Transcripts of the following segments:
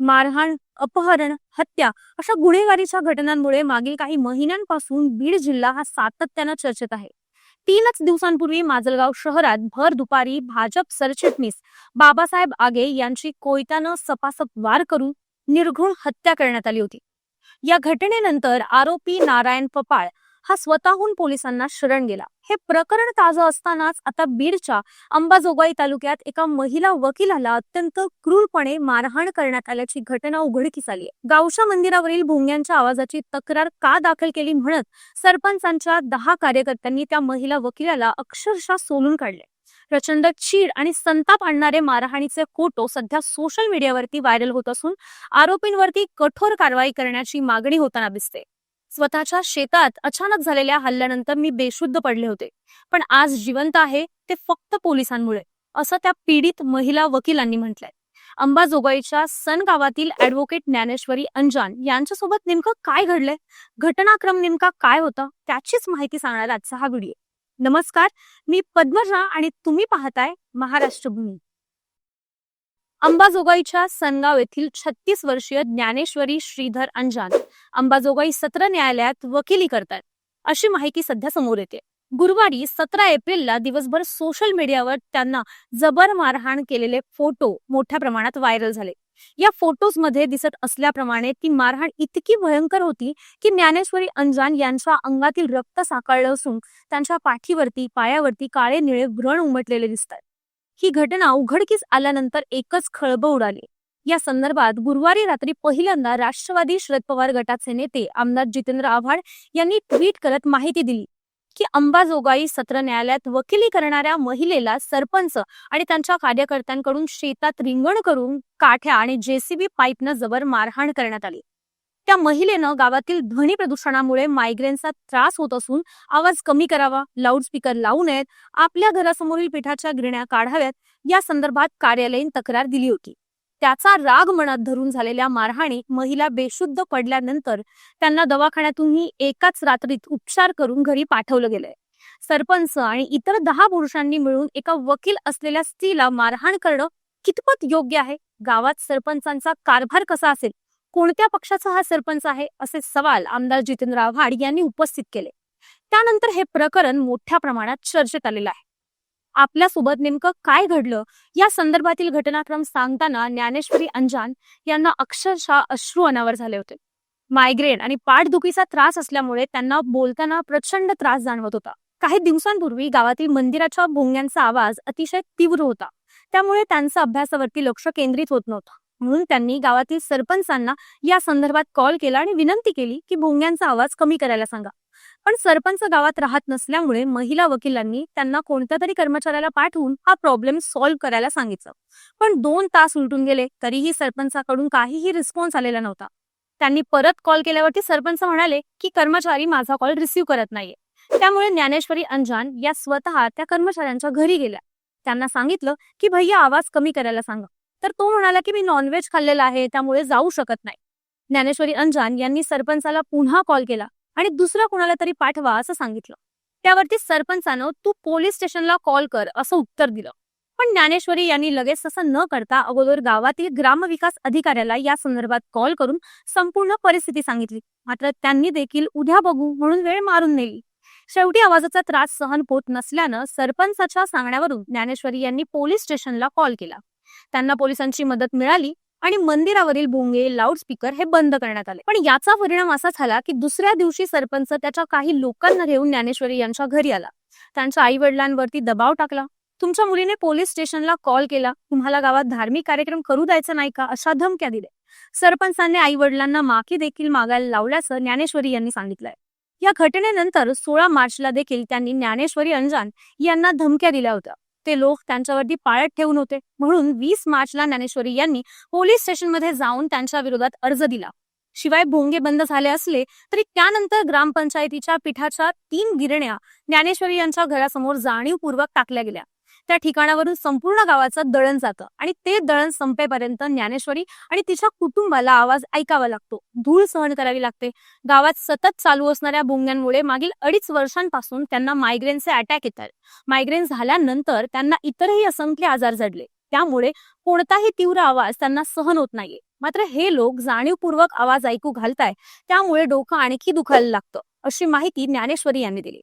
मारहाण अपहरण हत्या अशा गुन्हेगारीच्या घटनांमुळे मागील काही महिन्यांपासून बीड जिल्हा हा सातत्यानं चर्चेत आहे. तीनच दिवसांपूर्वी माजलगाव शहरात भर दुपारी भाजप सरचिटणीस बाबासाहेब आगे यांची कोयत्यानं सपासप वार करून निर्घुण हत्या करण्यात आली होती. या घटनेनंतर आरोपी नारायण पपाळ हा स्वतःहून पोलिसांना शरण गेला. हे प्रकरण ताजं असतानाच आता बीडच्या अंबाजोगाई तालुक्यात एका महिला वकिलाला अत्यंत क्रूरपणे मारहाण करण्यात आल्याची घटना उघडकीस आली आहे. गावच्या मंदिरावरील भोंग्यांच्या आवाजाची तक्रार का दाखल केली म्हणत सरपंचांच्या दहा कार्यकर्त्यांनी त्या महिला वकिलाला अक्षरशः सोलून काढले. प्रचंड चीड आणि संताप आणणारे मारहाणीचे फोटो सध्या सोशल मीडियावरती व्हायरल होत असून आरोपींवरती कठोर कारवाई करण्याची मागणी होताना दिसते. स्वतःच्या शेतात अचानक झालेल्या हल्ल्यानंतर मी बेशुद्ध पडले होते. पण आज जिवंत आहे ते फक्त पोलिसांमुळे असं त्या पीडित महिला वकिलांनी म्हटलंय. अंबाजोगाईच्या सन गावातील ऍडव्होकेट ज्ञानेश्वरी अंजान यांच्यासोबत नेमकं काय घडलंय? घटनाक्रम नेमका काय होता? त्याचीच माहिती सांगणारा आजचा हा व्हिडिओ. नमस्कार मी पद्मजा आणि तुम्ही पाहताय महाराष्ट्र भूमी अंबाजोगाईच्या सनगाव येथील छत्तीस वर्षीय ज्ञानेश्वरी श्रीधर अंजान अंबाजोगाई सत्र न्यायालयात वकिली करतात. अशी माहिती सध्या समोर येते. गुरुवारी सतरा एप्रिलला दिवसभर सोशल मीडियावर त्यांना जबर मारहाण केलेले फोटो मोठ्या प्रमाणात व्हायरल झाले. या फोटोजमध्ये दिसत असल्याप्रमाणे ती मारहाण इतकी भयंकर होती की ज्ञानेश्वरी अंजान यांच्या अंगातील रक्त साकाळलं असून त्यांच्या पाठीवरती पायावरती काळे निळे व्रण उमटलेले दिसतात. ही घटना उघडकीस आल्यानंतर एकच खळबळ उडाली. या संदर्भात गुरुवारी रात्री पहिल्यांदा राष्ट्रवादी शरद पवार गटाचे नेते आमदार जितेंद्र आव्हाड यांनी ट्विट करत माहिती दिली की अंबाजोगाई सत्र न्यायालयात वकिली करणाऱ्या महिलेला सरपंच आणि त्यांच्या कार्यकर्त्यांकडून शेतात रिंगण करून काठ्या आणि जेसीबी पाईपनं जबर मारहाण करण्यात आली. त्या महिलेनं गावातील ध्वनी प्रदूषणामुळे मायग्रेनचा त्रास होत असून आवाज कमी करावा लाऊडस्पीकर लावू नयेत आपल्या घरासमोरील पिठाच्या गिरण्या काढाव्यात या संदर्भात कार्यालयीन तक्रार दिली होती. त्याचा राग मनात धरून झालेल्या मारहाणी महिला बेशुद्ध पडल्यानंतर त्यांना दवाखान्यातूनही एकाच रात्रीत उपचार करून घरी पाठवलं गेलंय. सरपंच आणि इतर दहा पुरुषांनी मिळून एका वकील असलेल्या स्त्रीला मारहाण करणं कितपत योग्य आहे? गावात सरपंचांचा कारभार कसा असेल? कोणत्या पक्षाचा हा सरपंच आहे? असे सवाल आमदार जितेंद्र आव्हाड यांनी उपस्थित केले. त्यानंतर हे प्रकरण मोठ्या प्रमाणात चर्चेत आलेलं आहे. आपल्यासोबत नेमकं काय घडलं? या संदर्भातील घटनाक्रम सांगताना ज्ञानेश्वरी अंजान यांना अक्षरशः अश्रू अनावर झाले होते. मायग्रेन आणि पाठदुखीचा त्रास असल्यामुळे त्यांना बोलताना प्रचंड त्रास जाणवत होता. काही दिवसांपूर्वी गावातील मंदिराच्या भोंग्यांचा आवाज अतिशय तीव्र होता. त्यामुळे त्यांचं अभ्यासावरती लक्ष केंद्रित होत नव्हतं. म्हणून त्यांनी गावातील सरपंचांना या संदर्भात कॉल केला आणि विनंती केली की भोंग्यांचा आवाज कमी करायला सांगा. पण सरपंच गावात राहत नसल्यामुळे महिला वकिलांनी त्यांना कोणत्या तरी कर्मचाऱ्याला पाठवून हा प्रॉब्लेम सॉल्व्ह करायला सांगितलं. पण दोन तास उलटून गेले तरीही सरपंचाकडून काहीही रिस्पॉन्स आलेला नव्हता. त्यांनी परत कॉल केल्यावरती सरपंच म्हणाले की कर्मचारी माझा कॉल रिसिव्ह करत नाहीये. त्यामुळे ज्ञानेश्वरी अंजान या स्वतः त्या कर्मचाऱ्यांच्या घरी गेल्या. त्यांना सांगितलं की भैया आवाज कमी करायला सांगा. तर तो म्हणाला की मी नॉनव्हेज खाल्लेला आहे त्यामुळे जाऊ शकत नाही. ज्ञानेश्वरी अंजान यांनी सरपंचाला पुन्हा कॉल केला आणि दुसरा कोणाला तरी पाठवा असं सांगितलं. त्यावरती सरपंचानं तू पोलीस स्टेशनला कॉल कर असं उत्तर दिलं. पण ज्ञानेश्वरी यांनी लगेच तसं न करता अगोदर गावातील ग्रामविकास अधिकाऱ्याला या संदर्भात कॉल करून संपूर्ण परिस्थिती सांगितली. मात्र त्यांनी देखील उद्या बघू म्हणून वेळ मारून नेली. शेवटी आवाजाचा त्रास सहन होत नसल्यानं सरपंचाच्या सांगण्यावरून ज्ञानेश्वरी यांनी पोलीस स्टेशनला कॉल केला. त्यांना पोलिसांची मदत मिळाली आणि मंदिरावरील भोंगे लाऊडस्पीकर हे बंद करण्यात आले. पण याचा परिणाम असा झाला की दुसऱ्या दिवशी सरपंच त्याच्या काही लोकांना घेऊन ज्ञानेश्वरी यांच्या घरी आला. त्यांच्या आई वडिलांवरती दबाव टाकला. तुमच्या मुलीने पोलीस स्टेशनला कॉल केला. तुम्हाला गावात धार्मिक कार्यक्रम करू द्यायचा नाही का? अशा धमक्या दिल्या. सरपंचांनी आई वडिलांना माफी देखील मागायला लावल्याचं ज्ञानेश्वरी यांनी सांगितलंय. या घटनेनंतर सोळा मार्चला देखील त्यांनी ज्ञानेश्वरी अंजान यांना धमक्या दिल्या होत्या. ते लोक त्यांच्यावरती पाळत ठेवून होते. म्हणून वीस मार्चला ज्ञानेश्वरी यांनी पोलीस स्टेशनमध्ये जाऊन त्यांच्या विरोधात अर्ज दिला. शिवाय भोंगे बंद झाले असले तरी त्यानंतर ग्रामपंचायतीच्या पीठाच्या तीन गिरण्या ज्ञानेश्वरी यांच्या घरासमोर जाणीवपूर्वक टाकल्या गेल्या. त्या ठिकाणावरून संपूर्ण गावाचं दळण जातं. आणि ते दळण संपेपर्यंत ज्ञानेश्वरी आणि तिच्या कुटुंबाला आवाज ऐकावा लागतो. धूळ सहन करावी लागते. गावात सतत चालू असणाऱ्या भोंग्यांमुळे मागील अडीच वर्षांपासून त्यांना मायग्रेनचे अटॅक येतात मायग्रेन झाल्यानंतर त्यांना इतरही असंख्य आजार जडले. त्यामुळे कोणताही तीव्र आवाज त्यांना सहन होत नाहीये. मात्र हे लोक जाणीवपूर्वक आवाज ऐकू घालताय त्यामुळे डोकं आणखी दुखायला लागतं अशी माहिती ज्ञानेश्वरी यांनी दिली.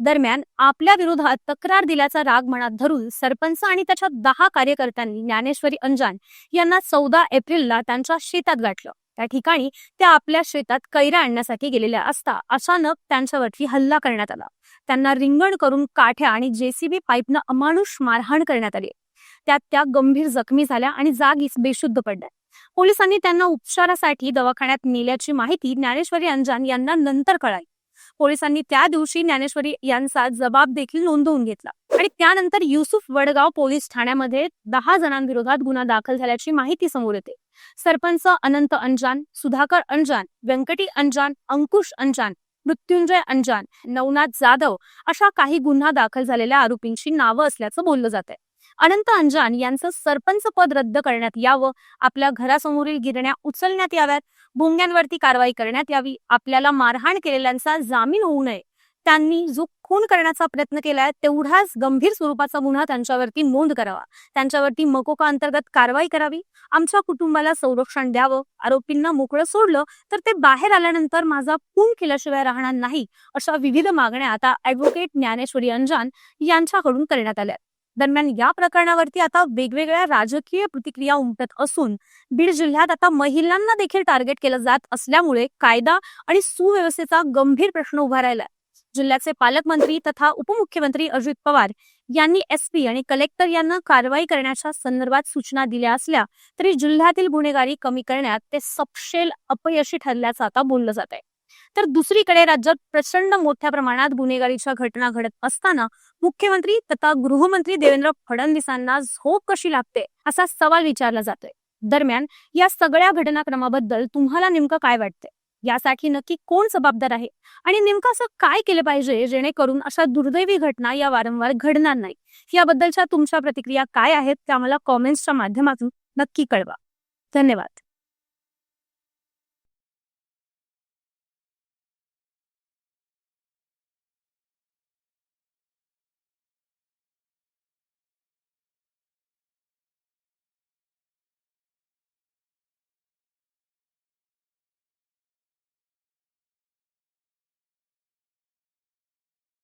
दरम्यान आपल्या विरोधात तक्रार दिल्याचा राग मनात धरून सरपंच आणि त्याच्या दहा कार्यकर्त्यांनी ज्ञानेश्वरी अंजान यांना चौदा एप्रिलला त्यांच्या शेतात गाठलं. त्या ठिकाणी त्या आपल्या शेतात कैरा आणण्यासाठी गेलेल्या असता अचानक त्यांच्यावरती हल्ला करण्यात आला. त्यांना रिंगण करून काठ्या आणि जेसीबी पाईपनं अमानुष मारहाण करण्यात आली. त्यात त्या गंभीर जखमी झाल्या आणि जागीच बेशुद्ध पडल्या. पोलिसांनी त्यांना उपचारासाठी दवाखान्यात नेल्याची माहिती ज्ञानेश्वरी अंजान यांना नंतर कळाली. पोलिसांनी त्या दिवशी ज्ञानेश्वरी यांचा जबाब देखील नोंदवून घेतला. आणि त्यानंतर युसुफ वडगाव पोलीस ठाण्यामध्ये दहा जणांविरोधात गुन्हा दाखल झाल्याची माहिती समोर येते. सरपंच अनंत अंजान सुधाकर अंजान व्यंकटी अंजान अंकुश अंजान मृत्युंजय अंजान नवनाथ जाधव अशा काही गुन्हा दाखल झालेल्या आरोपींची नावं असल्याचं बोललं जात आहे अनंत अंजान यांचं सरपंच पद रद्द करण्यात यावं आपल्या घरासमोरील गिरण्या उचलण्यात याव्यात भोंग्यांवरती कारवाई करण्यात यावी आपल्याला मारहाण केलेल्यांचा जामीन होऊ नये. त्यांनी जो खून करण्याचा प्रयत्न केलाय तेवढाच गंभीर स्वरूपाचा गुन्हा त्यांच्यावरती नोंद करावा. त्यांच्यावरती मकोका अंतर्गत कारवाई करावी आमच्या कुटुंबाला संरक्षण द्यावं आरोपींना मोकळं सोडलं तर ते बाहेर आल्यानंतर माझा खून केल्याशिवाय राहणार नाही अशा विविध मागण्या आता ऍडव्होकेट ज्ञानेश्वरी अंजान यांच्याकडून करण्यात आल्या दरम्यान या प्रकरणावरती आता वेगवेगळ्या राजकीय प्रतिक्रिया उमटत असून बीड जिल्ह्यात आता महिलांना देखील टार्गेट केलं जात असल्यामुळे कायदा आणि सुव्यवस्थेचा गंभीर प्रश्न उभा राहिला जिल्ह्याचे पालकमंत्री तथा उपमुख्यमंत्री अजित पवार यांनी एसपी आणि कलेक्टर यांना कारवाई करण्याच्या संदर्भात सूचना दिल्या असल्या तरी जिल्ह्यातील गुन्हेगारी कमी करण्यात ते सपशेल अपयशी ठरल्याचं आता बोललं जात आहे तर दुसरीकडे राज्यात प्रचंड मोठ्या प्रमाणात गुन्हेगारीच्या घटना घडत असताना मुख्यमंत्री तथा गृहमंत्री देवेंद्र फडणवीसांना झोप कशी लागते असा सवाल विचारला जातोय. दरम्यान या सगळ्या घटनाक्रमाबद्दल तुम्हाला नेमकं काय वाटतंय? यासाठी नक्की कोण जबाबदार आहे? आणि नेमकं असं काय केलं पाहिजे जेणेकरून अशा दुर्दैवी घटना या वारंवार घडणार नाही? याबद्दलच्या तुमच्या प्रतिक्रिया काय आहेत त्या मला कॉमेंट्सच्या माध्यमातून नक्की कळवा. धन्यवाद.